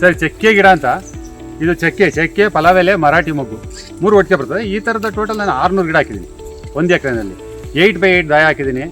Sir, ಚಕ್ಕೆ ಗಿಡ ಅಂತ. ಇದು ಚಕ್ಕೆ ಚಕ್ಕೆ, ಪಲಾವೆಲೆ, ಮರಾಠಿ ಮೊಗ್ಗು. ಮೂರು ಒಟ್ಟಿಗೆ ಬರ್ತದೆ. ಈ ಥರದ ಟೋಟಲ್ ನಾನು ಆರುನೂರು ಗಿಡ ಹಾಕಿದ್ದೀನಿ. ಒಂದು ಎಕರೆನಲ್ಲಿ. ಏಯ್ಟ್ ಬೈ ಏಯ್ಟ್ ದಾಯ ಹಾಕಿದ್ದೀನಿ.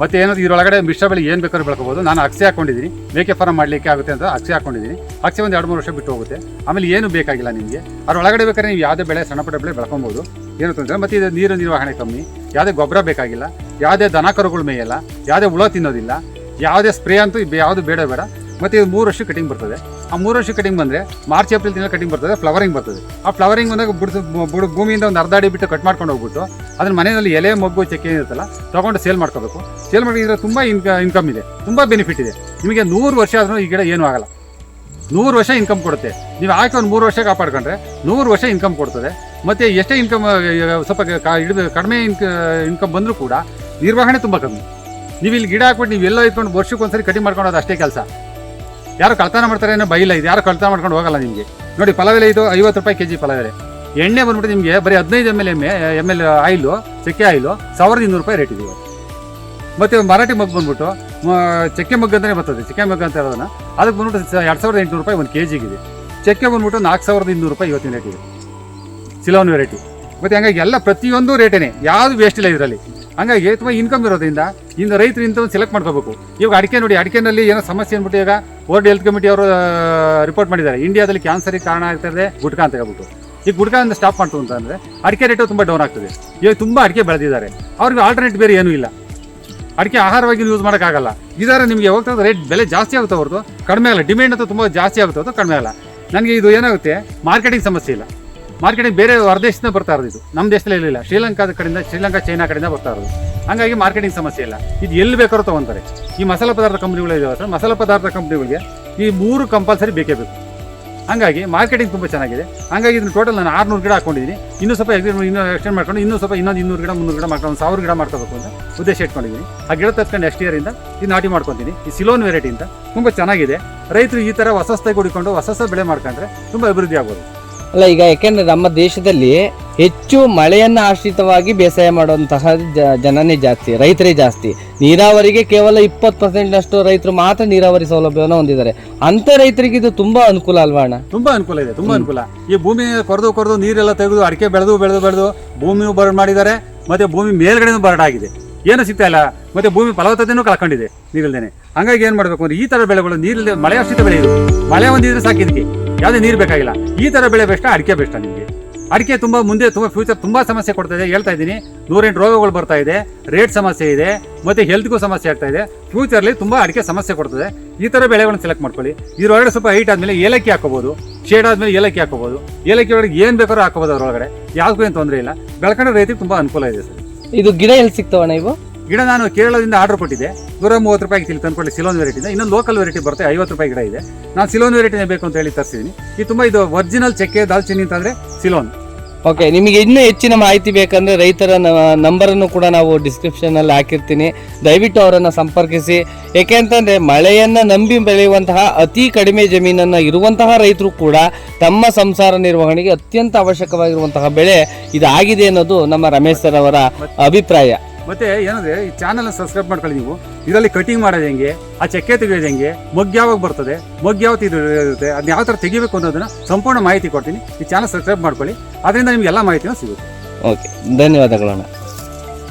ಮತ್ತು ಏನಾದರೂ ಇದರೊಳಗಡೆ ಮಿಶ್ರ ಬೆಳೆ ಏನು ಬೇಕಾದ್ರೂ ಬೆಳ್ಕೋಬೋದು. ನಾನು ಅಕ್ಷೆ ಹಾಕೊಂಡಿದ್ದೀನಿ. ಮೇಕೆ ಫಾರ್ಮ್ ಮಾಡಲಿಕ್ಕೆ ಆಗುತ್ತೆ ಅಂತ ಅಕ್ಷೆ ಹಾಕೊಂಡಿದ್ದೀನಿ. ಅಕ್ಷೆ ಒಂದು ಎರಡು ಮೂರು ವರ್ಷ ಬಿಟ್ಟು ಹೋಗುತ್ತೆ. ಆಮೇಲೆ ಏನು ಬೇಕಾಗಿಲ್ಲ ನಿಮಗೆ. ಅದರೊಳಗಡೆ ಬೇಕಾದ್ರೆ ನೀವು ಯಾವುದೇ ಬೆಳೆ ಸಣ್ಣಪುಟ್ಟ ಬೆಳೆ ಬೆಳ್ಕೊಬೋದು. ಏನು ತೊಂದರೆ ಮತ್ತು ಇದು ನೀರು ನಿರ್ವಹಣೆ ಕಮ್ಮಿ. ಯಾವುದೇ ಗೊಬ್ಬರ ಬೇಕಾಗಿಲ್ಲ. ಯಾವುದೇ ದನ ಕರುಗಳು ಮೇಯಲ್ಲ. ಯಾವುದೇ ಹುಳ ತಿನ್ನೋದಿಲ್ಲ. ಯಾವುದೇ ಸ್ಪ್ರೇ ಅಂತೂ ಯಾವುದು ಬೇಡ ಬೇಡ. ಮತ್ತು ಇದು ಮೂರು ವರ್ಷ ಕಟಿಂಗ್ ಬರ್ತದೆ. ಆ ಮೂರು ವರ್ಷ ಕಟಿಂಗ್ ಬಂದರೆ ಮಾರ್ಚ್, ಏಪ್ರಿಲ್ ತಿಂಗಳ ಕಟಿಂಗ್ ಬರ್ತದೆ ಫ್ಲವರಿಂಗ್ ಬರ್ತದೆ. ಆ ಫ್ಲವರಿಂಗ್ ಬಂದಾಗ ಬಿಡಿಸ್ ಬುಡ, ಭೂಮಿಯಿಂದ ಒಂದು ಅರ್ಧ ಅಡಿ ಬಿಟ್ಟು ಕಟ್ ಮಾಡ್ಕೊಂಡು ಹೋಗ್ಬಿಟ್ಟು ಅದನ್ನ ಮನೆಯಲ್ಲಿ ಎಲೆ, ಮೊಗ್ಗು, ಚಕ್ಕೆ ಇರುತ್ತಲ್ಲ, ತೊಗೊಂಡು ಸೇಲ್ ಮಾಡ್ಕೋಬೇಕು. ಸೇಲ್ ಮಾಡಿದ್ರೆ ತುಂಬ ಇನ್ಕ ಇನ್ಕಮ್ ಇದೆ, ತುಂಬ ಬೆನಿಫಿಟ್ ಇದೆ. ನಿಮಗೆ ನೂರು ವರ್ಷ ಆದರೂ ಈ ಗಿಡ ಏನೂ ಆಗಲ್ಲ. ನೂರು ವರ್ಷ ಇನ್ಕಮ್ ಕೊಡುತ್ತೆ. ನೀವು ಹಾಕಿ ಒಂದು ಮೂರು ವರ್ಷ ಕಾಪಾಡ್ಕೊಂಡ್ರೆ ನೂರು ವರ್ಷ ಇನ್ಕಮ್ ಕೊಡ್ತದೆ. ಮತ್ತು ಎಷ್ಟೇ ಇನ್ಕಮ್ ಸ್ವಲ್ಪ ಹಿಡಿದು ಕಡಿಮೆ ಇನ್ಕ ಇನ್ಕಮ್ ಬಂದರೂ ಕೂಡ ನಿರ್ವಹಣೆ ತುಂಬ ಕಮ್ಮಿ. ನೀವು ಇಲ್ಲಿ ಗಿಡ ಹಾಕ್ಬಿಟ್ಟು ನೀವು ಎಲ್ಲ ಇಟ್ಕೊಂಡು ವರ್ಷಕ್ಕೆ ಕಟಿಂಗ್ ಕಟಿಂಗ್ ಅದು ಅಷ್ಟೇ ಕೆಲಸ. ಯಾರು ಕಳ್ತನ ಮಾಡ್ತಾರೆ ಅನ್ನೋ ಬೈಲ ಇದು. ಯಾರು ಕಳ್ತನ ಮಾಡ್ಕೊಂಡು ಹೋಗಲ್ಲ ನಿಮಗೆ? ನೋಡಿ, ಪಲವೆಲೆ ಇದು ಐವತ್ತು ರೂಪಾಯಿ ಕೆ ಜಿ ಪಲವೆಲೆ. ಎಣ್ಣೆ ಬಂದ್ಬಿಟ್ಟು ನಿಮಗೆ ಬರೀ ಹದಿನೈದು M L M M L oil, ಚಕ್ಕೆ ಆಯಿಲು, ಸಾವಿರದ ಇನ್ನೂರು ರೂಪಾಯಿ ರೇಟ್ ಇದೆ. ಮತ್ತು ಮರಾಠಿ ಮಗ್ ಬಂದ್ಬಿಟ್ಟು ಚಕ್ಕೆ ಮಗ್ ಅಂತಲೇ ಬರ್ತದೆ. ಚಕ್ಕೆ ಮಗ್ಗ ಅಂತ ಹೇಳೋದನ್ನ. ಅದಕ್ಕೆ ಬಂದ್ಬಿಟ್ಟು ಎರಡು ಸಾವಿರದ ಎಂಟುನೂರು ರೂಪಾಯಿ ಒಂದು ಕೆ ಜಿಗಿದೆ ಚಕ್ಕೆ ಬಂದ್ಬಿಟ್ಟು ನಾಲ್ಕು ಸಾವಿರದ ಇನ್ನೂರು ರೂಪಾಯಿ ಇವತ್ತಿನ ರೇಟ್ ಇದೆ. ಸಿಲೋನ್ ವೆರೈಟಿ ಮತ್ತು ಹಂಗಾಗಿ ಎಲ್ಲ ಪ್ರತಿಯೊಂದು ರೇಟೇನೆ. ಯಾವುದು ವೇಸ್ಟ್ ಇಲ್ಲ ಇದರಲ್ಲಿ. ಹಂಗಾಗಿ ತುಂಬ ಇನ್ಕಮ್ ಇರೋದ್ರಿಂದ ಇಂದ ರೈತರು ಇಂಥವ್ನು ಸೆಲೆಕ್ಟ್ ಮಾಡ್ಕೋಬೇಕು. ಇವಾಗ ಅಡಿಕೆ ನೋಡಿ, ಅಡಿಕೆನಲ್ಲಿ ಏನೋ ಸಮಸ್ಯೆ ಅಂದ್ಬಿಟ್ಟು ಈಗ ವರ್ಲ್ಡ್ ಹೆಲ್ತ್ ಕಮಿಟಿ ಅವರು ರಿಪೋರ್ಟ್ ಮಾಡಿದ್ದಾರೆ. ಇಂಡಿಯಾದಲ್ಲಿ ಕ್ಯಾನ್ಸರಿಗೆ ಕಾರಣ ಆಗ್ತಿದೆ ಗುಟ್ಕಾ ಅಂತ ಹೇಳ್ಬಿಟ್ಟು. ಈಗ ಅಂತ ಸ್ಟಾಪ್ ಮಾಡ್ತು ಅಂತಂದ್ರೆ ಅಡಿಕೆ ರೇಟು ತುಂಬ ಡೌನ್ ಆಗ್ತದೆ. ಇವಾಗ ತುಂಬ ಅಡಿಕೆ ಬೆಳೆದಿದ್ದಾರೆ. ಅವ್ರಿಗೆ ಆಲ್ಟರ್ನೇಟ್ ಬೇರೆ ಏನೂ ಇಲ್ಲ. ಅಡಿಕೆ ಆಹಾರವಾಗಿ ಯೂಸ್ ಮಾಡೋಕ್ಕಾಗಲ್ಲ. ಇದಾರೆ ನಿಮಗೆ ಹೋಗ್ತಾ ರೇಟ್ ಬೆಲೆ ಜಾಸ್ತಿ ಆಗುತ್ತೆ ಹೊರತು ಕಡಿಮೆ ಆಗಲ್ಲ. ಡಿಮ್ಯಾಂಡ್ ಅಂತ ತುಂಬ ಜಾಸ್ತಿ ಆಗುತ್ತೆ ಹೊರತು ಕಡಿಮೆ ಆಗಲ್ಲ. ನನಗೆ ಇದು ಏನಾಗುತ್ತೆ? ಮಾರ್ಕೆಟಿಂಗ್ ಸಮಸ್ಯೆ ಇಲ್ಲ. ಮಾರ್ಕೆಟಿಂಗ್ ಬೇರೆ ಹೊರದೇಶದಿಂದ ಬರ್ತಾ ಇರೋದು ಇದು. ನಮ್ಮ ದೇಶದಲ್ಲಿ ಇರಲಿಲ್ಲ ಶ್ರೀಲಂಕಾದ ಕಡೆಯಿಂದ, ಶ್ರೀಲಂಕಾ, ಚೈನಾ ಕಡೆಯಿಂದ ಬರ್ತಾ ಇರೋದು. ಹಂಗಾಗಿ ಮಾರ್ಕೆಟಿಂಗ್ ಸಮಸ್ಯೆ ಇಲ್ಲ. ಇದು ಎಲ್ಲಿ ಬೇಕಾದ್ರೂ ತೊಗೊಂತಾರೆ. ಈ ಮಸಾಲೆ ಪದಾರ್ಥ ಇದಾವೆ ಸರ್? ಮಸಾಲೆ ಪದಾರ್ಥ ಕಂಪ್ನಿಗಳಿಗೆ ಈ ಮೂರು ಕಂಪಲ್ಸರಿ ಬೇಕೇ ಬೇಕು. ಹಾಗಾಗಿ ಮಾರ್ಕೆಟಿಂಗ್ ತುಂಬ ಚೆನ್ನಾಗಿದೆ. ಹಾಗಾಗಿ ಇದನ್ನು ಟೋಟಲ್ ನಾನು ಆರುನೂರು ಗಿಡ ಹಾಕೊಂಡಿದ್ದೀನಿ ಇನ್ನೂ ಸ್ವಲ್ಪ ಇನ್ನೂ ಎಕ್ಸ್ಟೆಂಡ್ ಮಾಡ್ಕೊಂಡು ಇನ್ನೂ ಸ್ವಲ್ಪ ಇನ್ನೊಂದು ಇನ್ನೂರು ಗಿಡ, ಮುನ್ನೂರು ಗಿಡ ಮಾಡ್ಕೊಂಡು ಒಂದು ಸಾವಿರ ಗಿಡ ಮಾಡ್ಕೋಬೇಕು ಅಂತ ಉದ್ದೇಶ ಇಟ್ಕೊಂಡಿದ್ದೀನಿ ಆ ಗಿಡ ತತ್ಕೊಂಡು ನೆಕ್ಸ್ಟ್ ಇಯರಿಂದ ಇದು ನಾಟಿ ಮಾಡ್ಕೊತೀನಿ. ಈ ಸಿಲೋನ್ ವೆರೈಟಿ ಅಂತ ತುಂಬ ಚೆನ್ನಾಗಿದೆ. ರೈತರು ಈ ಥರ ಹೊಸ ಹೊಸದಾಗಿ ಕುಡಿಕೊಂಡು ಹೊಸ ಹೊಸ ಬೆಳೆ ಮಾಡ್ಕೊಂಡ್ರೆ ತುಂಬ ಅಭಿವೃದ್ಧಿ ಆಗ್ಬೋದು. ಅಲ್ಲ ಈಗ ಯಾಕೆಂದ್ರೆ ನಮ್ಮ ದೇಶದಲ್ಲಿ ಹೆಚ್ಚು ಮಳೆಯನ್ನ ಆಶ್ರಿತವಾಗಿ ಬೇಸಾಯ ಮಾಡುವಂತಹ ಜನನೇ ಜಾಸ್ತಿ ರೈತರೇ ಜಾಸ್ತಿ. ನೀರಾವರಿಗೆ ಕೇವಲ ಇಪ್ಪತ್ತು ಪರ್ಸೆಂಟ್ ಅಷ್ಟು ರೈತರು ಮಾತ್ರ ನೀರಾವರಿ ಸೌಲಭ್ಯವನ್ನು ಹೊಂದಿದ್ದಾರೆ. ಅಂತ ರೈತರಿಗೆ ಇದು ತುಂಬಾ ಅನುಕೂಲ ಅಲ್ವಾ ಅಣ್ಣ? ತುಂಬಾ ಅನುಕೂಲ ಇದೆ ತುಂಬಾ ಅನುಕೂಲ. ಈ ಭೂಮಿ ಕೊರೆದು ಕೊರೆದು ನೀರೆಲ್ಲ ತೆಗೆದು ಅಡಿಕೆ ಬೆಳೆದು ಬೆಳೆದು ಬೆಳೆದು ಭೂಮಿಯೂ ಬರಡ್ ಮಾಡಿದ್ದಾರೆ ಮತ್ತೆ ಭೂಮಿ ಮೇಲ್ಗಡೆನೂ ಬರಡಾಗಿದೆ. ಏನು ಸಿಗ್ತಾ ಇಲ್ಲ ಮತ್ತೆ ಭೂಮಿ ಫಲವತ್ತತೆನೂ ಕಳ್ಕೊಂಡಿದೆ ನೀರಿಲ್ದೇನೆ. ಹಂಗಾಗಿ ಏನು ಮಾಡಬೇಕು ಅಂದ್ರೆ ಈ ತರ ಬೆಳೆಗಳು ನೀರಿಲ್ಲದೆ ಮಳೆ ಆಶ್ರಿತ ಬೆಳೆ ಇದು ಮಳೆ ಒಂದಿದ್ರೆ ಸಾಕು ಇದಕ್ಕೆ. ಯಾವುದೇ ನೀರು ಬೇಕಾಗಿಲ್ಲ. ಈ ಥರ ಬೆಳೆ ಬೆಸ್ಟ ಅಡಿಕೆ ಬೆಷ್ಟ ನಿಮಗೆ. ಅಡಿಕೆ ತುಂಬ ಮುಂದೆ ತುಂಬ ಫ್ಯೂಚರ್ ತುಂಬ ಸಮಸ್ಯೆ ಕೊಡ್ತಾ ಇದೆ. ಹೇಳ್ತಾ ಇದ್ದೀನಿ, ನೂರೆಂಟು ರೋಗಗಳು ಬರ್ತಾ ಇದೆ ರೇಟ್ ಸಮಸ್ಯೆ ಇದೆ, ಮತ್ತು ಹೆಲ್ತ್ಗೂ ಸಮಸ್ಯೆ ಆಗ್ತಾ ಇದೆ. ಫ್ಯೂಚರ್ಲಿ ತುಂಬ ಅಡಿಕೆ ಸಮಸ್ಯೆ ಕೊಡ್ತದೆ. ಈ ಥರ ಬೆಳೆಗಳನ್ನ ಸೆಲೆಕ್ಟ್ ಮಾಡ್ಕೊಳ್ಳಿ. ಇದರೊಳಗಡೆ ಸ್ವಲ್ಪ ಹೈಟ್ ಆದಮೇಲೆ ಏಲಕ್ಕಿ ಹಾಕೋಬೋದು ಶೇಡ್ ಆದಮೇಲೆ ಏಲಕ್ಕಿ ಹಾಕೋಬೋದು ಏಲಕ್ಕಿ ಒಳಗೆ ಏನು ಬೇಕಾದ್ರೂ ಹಾಕೋಬೋದು ಅದರೊಳಗಡೆ. ಯಾವುದೂ ಏನು ತೊಂದರೆ ಇಲ್ಲ. ಬೆಳ್ಕೊಂಡ್ರೆ ರೈತಿಗೆ ತುಂಬ ಅನುಕೂಲ ಇದೆ ಸರ್. ಇದು ಗಿಡ ಎಲ್ಲಿ ಸಿಗ್ತವಣ್ಣ ಇವು? ಗಿಡ ನಾನು ಕೇರಳದಿಂದ ಆರ್ಡರ್ ಕೊಟ್ಟಿದ್ದೆ. ನೂರ ಮೂವತ್ತು ರೂಪಾಯಿಗೆ ಇಲ್ಲಿ ತಂದ್ಕೊಳ್ಳಿ ಸಿಲೋನ್ ವೆರೈಟಿಯಿಂದ ಇನ್ನೊಂದು ಲೋಕಲ್ ವೆರೈಟಿ ಬರುತ್ತೆ, ಐವತ್ತು ರೂಪಾಯಿ ಗಿಡ ಇದೆ. ನಾನು ಸಿಲೋನ್ ವೆರೈಟಿನೇ ಬೇಕು ಅಂತ ಹೇಳಿ ತರಿಸಿದ್ದೀನಿ ಇದು ತುಂಬ ಇದು ಒರಿಜಿನಲ್ ಚಕ್ಕೆ, ದಾಲ್ಚಿನ್ನಿ ಅಂತಂದರೆ ಸಿಲೋನ್ ಓಕೆ ನಿಮಗೆ ಇನ್ನೂ ಹೆಚ್ಚಿನ ಮಾಹಿತಿ ಬೇಕಂದ್ರೆ ರೈತರ ನಂಬರನ್ನು ಕೂಡ ನಾವು ಡಿಸ್ಕ್ರಿಪ್ಷನ್ ಅಲ್ಲಿ ಹಾಕಿರ್ತೀನಿ. ದಯವಿಟ್ಟು ಅವರನ್ನು ಸಂಪರ್ಕಿಸಿ. ಏಕೆಂತಂದರೆ ಮಳೆಯನ್ನ ನಂಬಿ ಬೆಳೆಯುವಂತಹ ಅತಿ ಕಡಿಮೆ ಜಮೀನನ್ನ ಇರುವಂತಹ ರೈತರು ಕೂಡ ತಮ್ಮ ಸಂಸಾರ ನಿರ್ವಹಣೆಗೆ ಅತ್ಯಂತ ಅವಶ್ಯಕವಾಗಿರುವಂತಹ ಬೆಳೆ ಇದಾಗಿದೆ ಅನ್ನೋದು ನಮ್ಮ ರಮೇಶ್ ಸರ್ ಅವರ ಅಭಿಪ್ರಾಯ. ಮತ್ತೆ ಏನಂದ್ರೆ ಈ ಚಾನಲ್ ಸಬ್ಸ್ಕ್ರೈಬ್ ಮಾಡ್ಕೊಳ್ಳಿ ನೀವು. ಇದರಲ್ಲಿ ಕಟಿಂಗ್ ಮಾಡೋದು ಹೆಂಗೆ? ಆ ಚಕ್ಕೆ ತೆಗೆಯೋದು ಹೆಂಗೆ? ಮಗ್ ಯಾವಾಗ ಬರ್ತದೆ? ಮಗ್ ಯಾವ ಇರುತ್ತೆ? ಅದನ್ನ ಯಾವ ಥರ ತೆಗಿಬೇಕು ಅನ್ನೋದನ್ನ ಸಂಪೂರ್ಣ ಮಾಹಿತಿ ಕೊಡ್ತೀನಿ. ಈ ಚಾನಲ್ ಸಬ್ಸ್ಕ್ರೈಬ್ ಮಾಡ್ಕೊಳ್ಳಿ. ಅದರಿಂದ ನಿಮ್ಗೆ ಎಲ್ಲ ಮಾಹಿತಿನೂ ಸಿಗುತ್ತೆ. ಓಕೆ ಧನ್ಯವಾದಗಳಣ್ಣ.